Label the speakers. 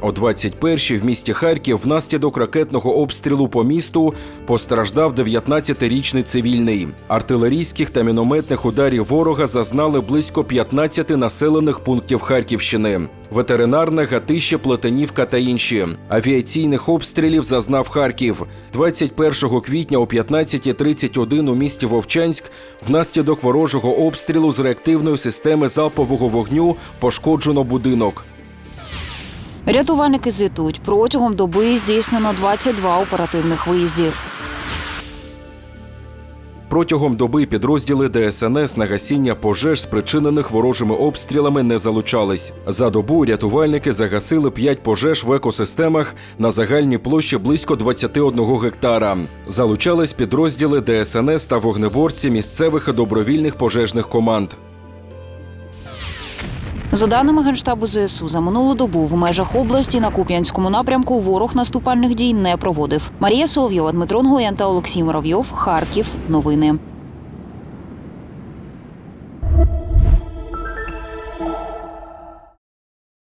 Speaker 1: О 21-й в місті Харків внаслідок ракетного обстрілу по місту постраждав 19-річний цивільний. Артилерійських та мінометних ударів ворога зазнали близько 15 населених пунктів Харківщини. Ветеринарне Гатище, Плетенівка та інші. Авіаційних обстрілів зазнав Харків. 21 квітня о 15.31 у місті Вовчанськ внаслідок ворожого обстрілу з реактивної системи залпового вогню пошкоджено будинок.
Speaker 2: Рятувальники звітують, протягом доби здійснено 22 оперативних виїздів.
Speaker 1: Протягом доби підрозділи ДСНС на гасіння пожеж, спричинених ворожими обстрілами, не залучались. За добу рятувальники загасили 5 пожеж в екосистемах на загальній площі близько 21 гектара. Залучались підрозділи ДСНС та вогнеборці місцевих і добровільних пожежних команд.
Speaker 2: За даними Генштабу ЗСУ, за минулу добу в межах області на Куп'янському напрямку ворог наступальних дій не проводив. Марія Соловйова, Дмитро Нгоєн та Олексій Муравйов. Харків. Новини.